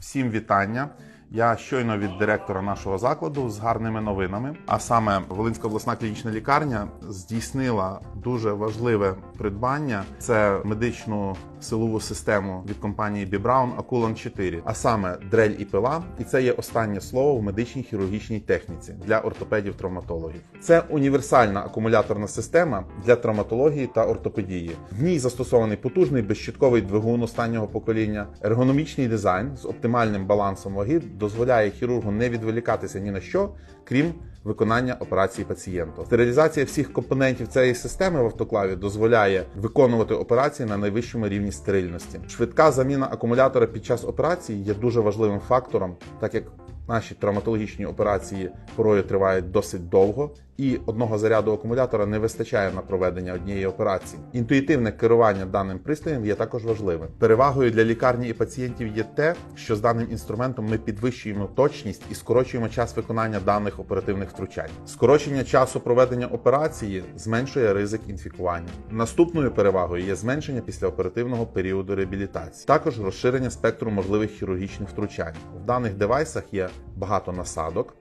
Всім вітання. Я щойно від директора нашого закладу з гарними новинами. А саме Волинська обласна клінічна лікарня здійснила дуже важливе придбання. Це медичну силову систему від компанії Бібраун Акулан 4, а саме дрель і пила. І це є останнє слово в медичній хірургічній техніці для ортопедів-травматологів. Це універсальна акумуляторна система для травматології та ортопедії. В ній застосований потужний безщитковий двигун останнього покоління, ергономічний дизайн з оптимальним балансом ваги дозволяє хірургу не відволікатися ні на що, крім виконання операції пацієнта. Стерилізація всіх компонентів цієї системи в автоклаві дозволяє виконувати операції на найвищому рівні стерильності. Швидка заміна акумулятора під час операції є дуже важливим фактором, так як Наші травматологічні операції порою тривають досить довго, і одного заряду акумулятора не вистачає на проведення однієї операції. Інтуїтивне керування даним пристроєм є також важливим. Перевагою для лікарні і пацієнтів є те, що з даним інструментом ми підвищуємо точність і скорочуємо час виконання даних оперативних втручань. Скорочення часу проведення операції зменшує ризик інфікування. Наступною перевагою є зменшення післяоперативного періоду реабілітації, також розширення спектру можливих хірургічних втручань. В даних девайсах є багато насадок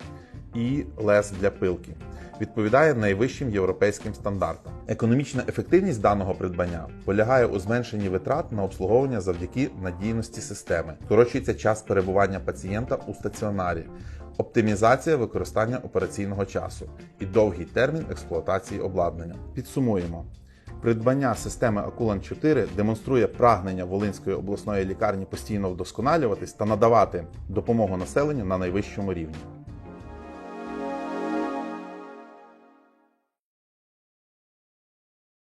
і лез для пилки. Відповідає найвищим європейським стандартам. Економічна ефективність даного придбання полягає у зменшенні витрат на обслуговування завдяки надійності системи. Скорочується час перебування пацієнта у стаціонарі, оптимізація використання операційного часу і довгий термін експлуатації обладнання. Підсумуємо. Придбання системи Акулан 4 демонструє прагнення Волинської обласної лікарні постійно вдосконалюватись та надавати допомогу населенню на найвищому рівні.